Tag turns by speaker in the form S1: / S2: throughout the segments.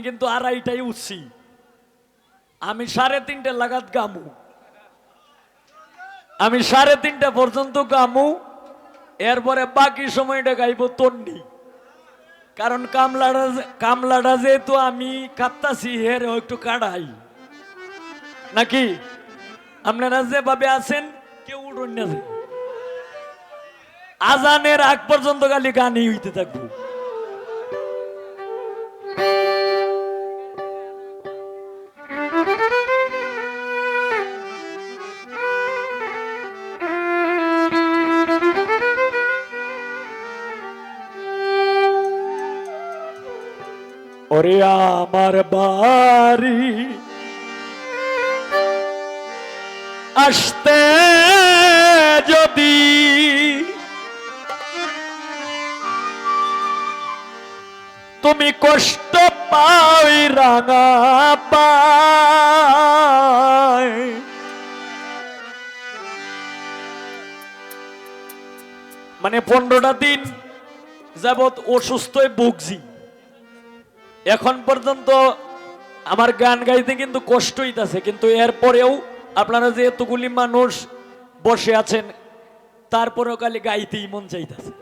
S1: কিন্তু আড়াইটাই উঠছি। আমি সাড়ে তিনটে লাগাত গামু। আমি সাড়ে তিনটা পর্যন্ত গামু, এরপরে বাকি সময়টা গাইব তন্নি। কারণ কামলাটা যে- কামলাটা যেহেতু আমি কাঁদতাছি এর একটু কাড়াই। নাকি? আপনারা যেভাবে আছেন, কেউ উঠুন না। আজানের আগ পর্যন্ত খালি গানই হইতে থাকব। ওরে আমার বাড়ি। আসতে যদি তুমি কষ্ট পাই রাঙা পাই মানে পনেরোটা দিন যাবৎ অসুস্থ ভুগছি। এখন পর্যন্ত আমার গান গাইতে কিন্তু কষ্ট হইতাছে, কিন্তু এরপরেও আপনারা যে এতগুলি মানুষ বসে আছেন, তারপরেও খালি গাইতেই মন চাইতাছে।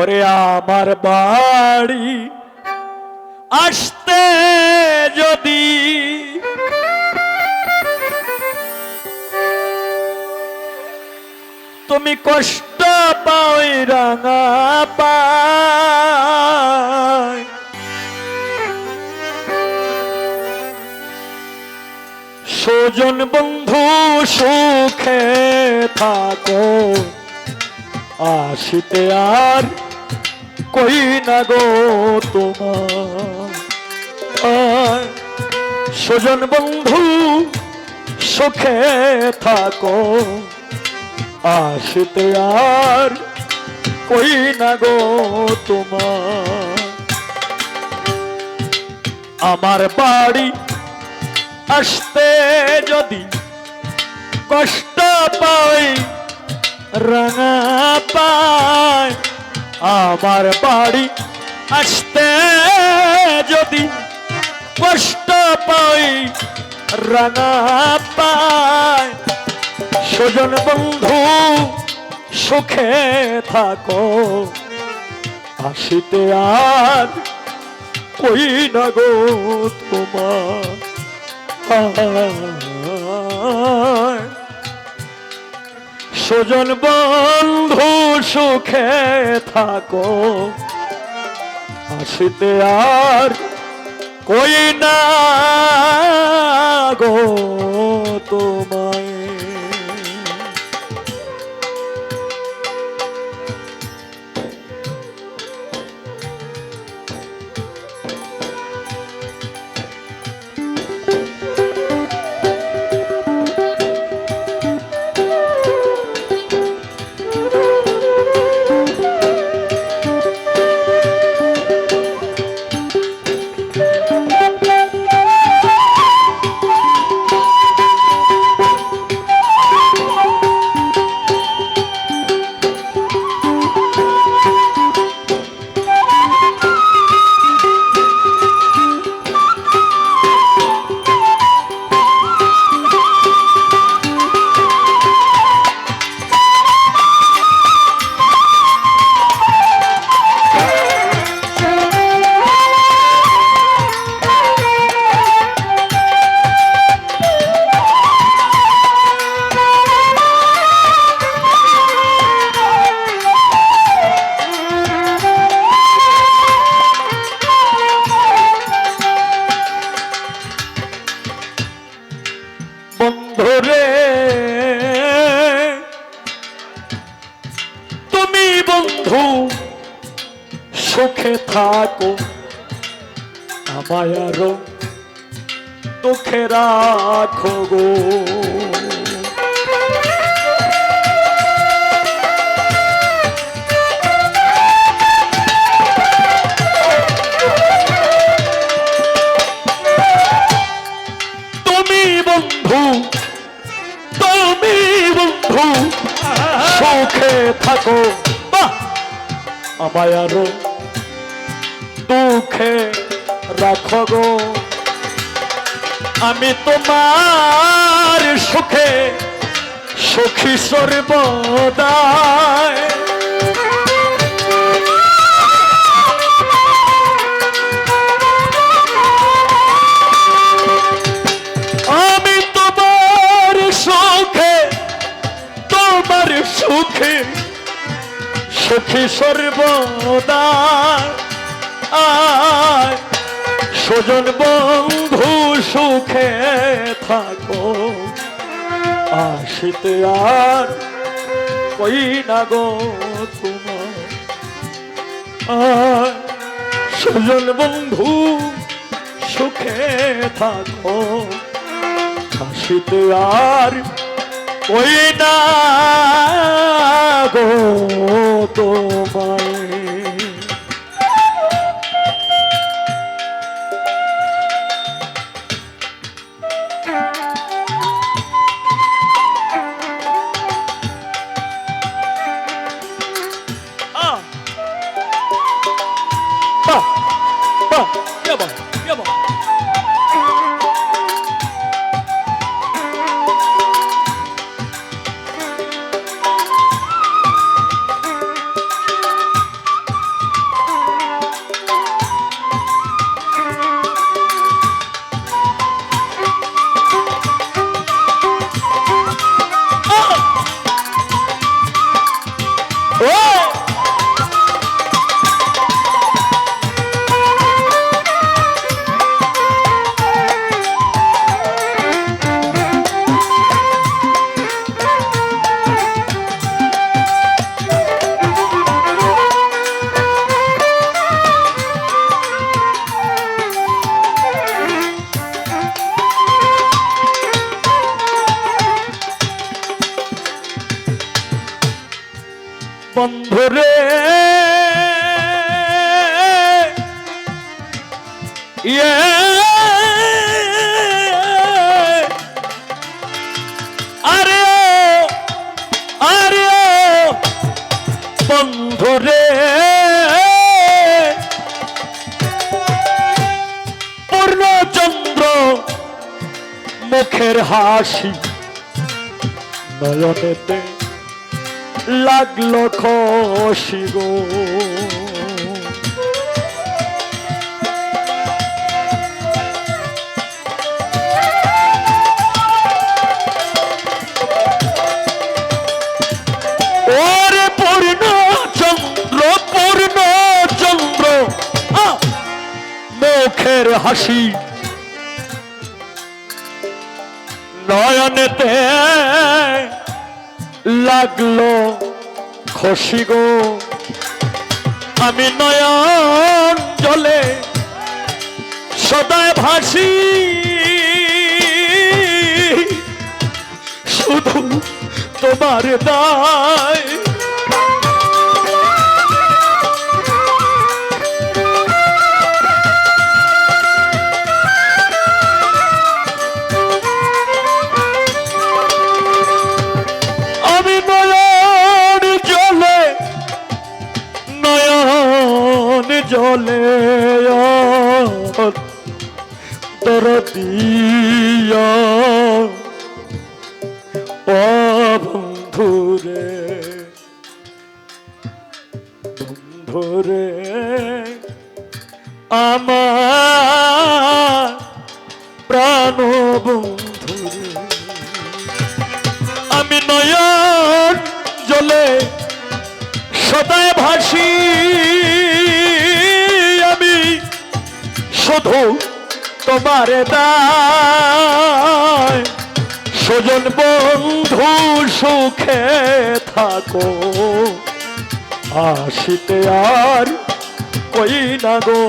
S1: ওরে আমার বাড়ি আসতে যদি তুমি কষ্ট পাই রাঙা পাই সুজন বন্ধু সুখে থাকো, আসিতে আর কই না গো তোমার? সুজন বন্ধু সুখে থাকো আসিতে আর কই না গো তোমার? আমার বাড়ি আসতে যদি কষ্ট পাই, রাঙা পাই, আমার বাড়ি আসতে যদি কষ্ট পাই, রাঙা পাই সুজন বন্ধু, সুখে থাকো। আসিতে আর কই না গো তোমার? সুজন বন্ধু, সুখে থাকো। আসিতে আর কই না গো তোমায় আমি তোমার সুখে, সুখী সর্বদায় আমি তোমার সুখে তোমার সুখে, সুখী সর্বদা আয়, সুজন বন্ধু সুখে থাকো। আসিতে আর কই না গো তোমার? আয় সুজন বন্ধু, সুখে থাকো। আসিতে আর ওই না গো তোমায় মুখের হাসি। নয়নেতে লাগল খসি গো! হাসি। নয়নেতে লাগল খসি গো। আমি নয়ন জলে সদায় ভাসি। শুধু তোমার দায় জলে তোর বন্ধুরে বন্ধুরে আমার শুধু তোমার দায়। সজন বন্ধু সুখে থাকো। আসিতে আর কই না গো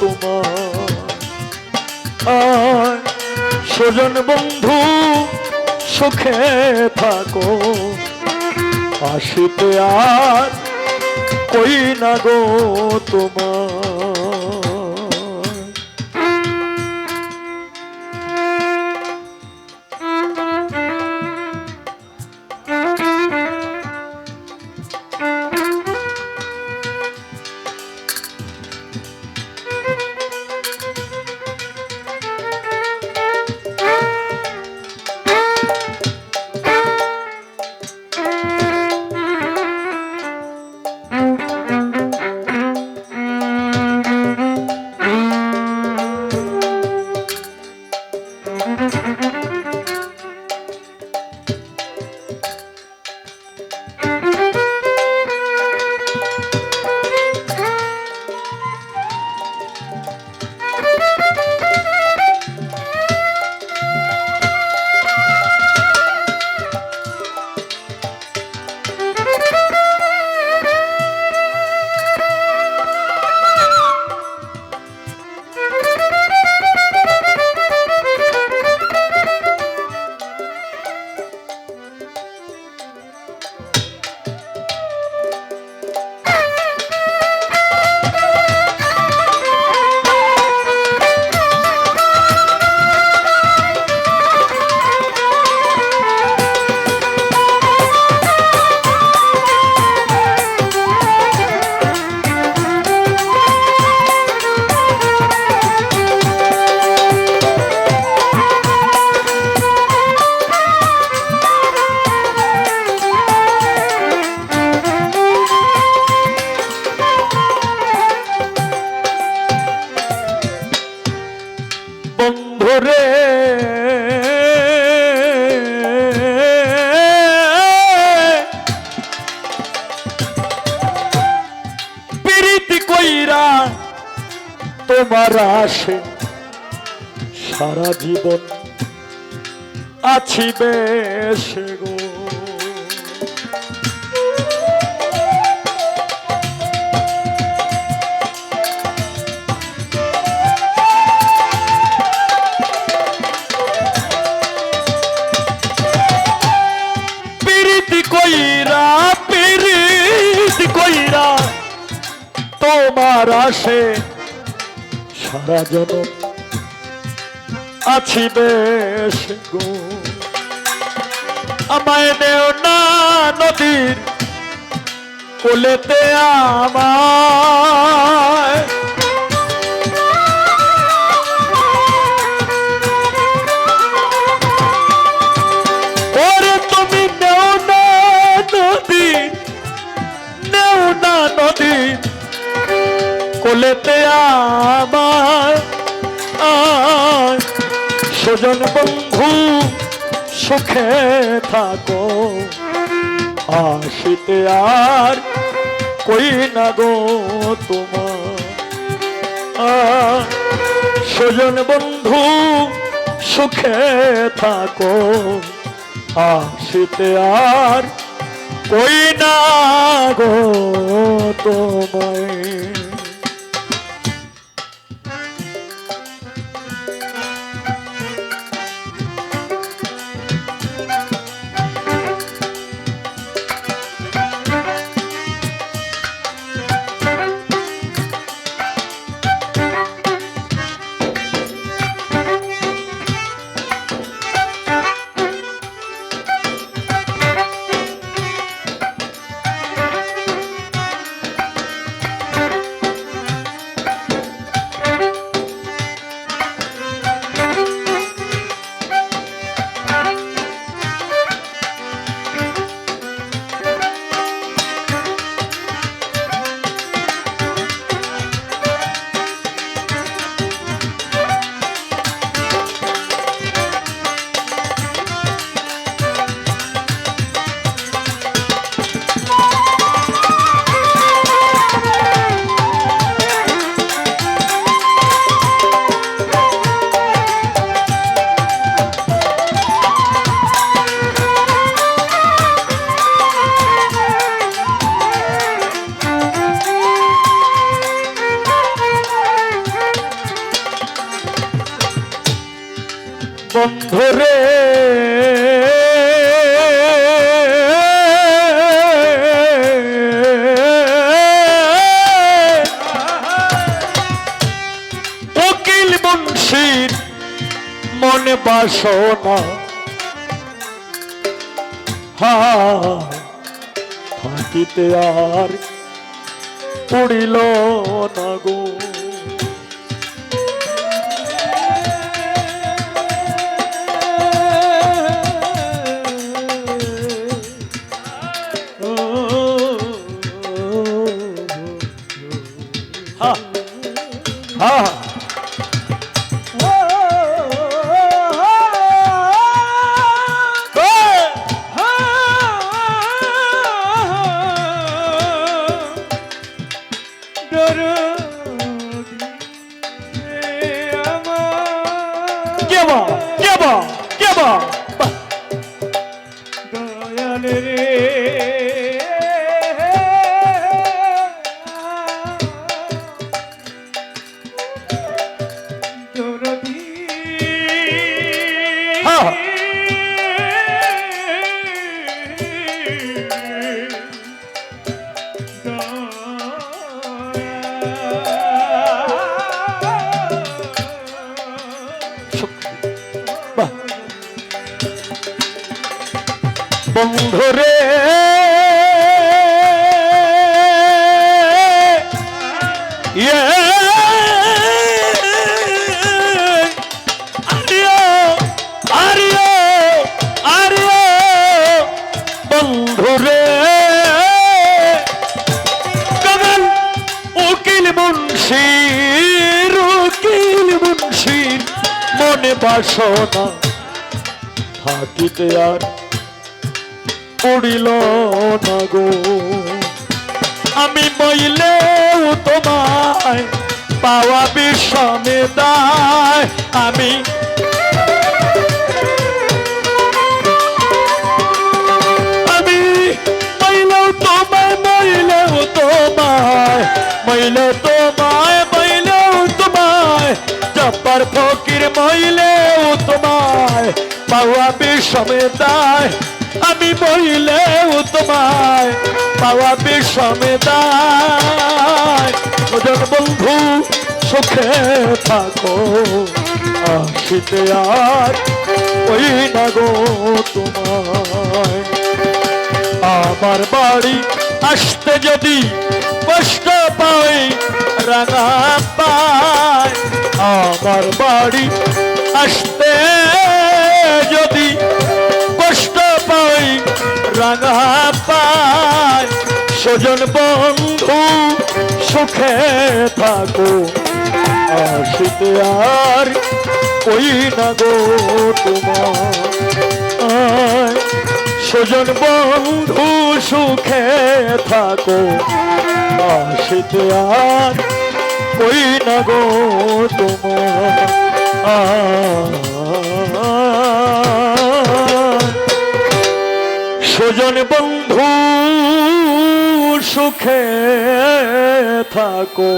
S1: তোমার। সজন বন্ধু সুখে থাকো। আসিতে আর কই না গো তোমার। তোমার আসে সারা জীবন আছি বেশ গো। কইরা পিরিতি কইরা তোমার আসে সারা জনম আছি বেশ গো। আমায় নেও না নদীর কোলেতে আমায়। নদী কোলেতে আমার সুজন বন্ধু সুখে থাকো। আসিতে আর কই না গো তোমার? সুজন বন্ধু সুখে থাকো। আসিতে আর কই না গো তোমায়? বন্ধুরে উকিল মুন্সির মনে বাসনা। হা থাকিতে আর পড়িল না গো। মনে বাসনা থাকিতে আর পড়িল না গো। আমি বইলেও তোমায় পাওয়া বিষমে দায়। আমি আমি মইলেও তোমায় পাওয়া বিষমে দায় ওজন বন্ধু, সুখে থাকো। আসিতে আর ওই না গো তোমায়। আমার বাড়ি আসতে যদি কষ্ট পাই, রাঙা পায় আমার বাড়ি আসতে যদি রাঙা পায়। বন্ধু সুখে থাকো। আসিতে আর ওই না গো তোমার স্বজন বন্ধু সুখে থাকো। আসিতে আর ওই না গো থাকো।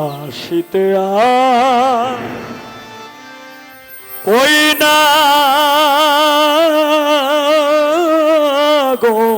S1: আসিতে কই না গো।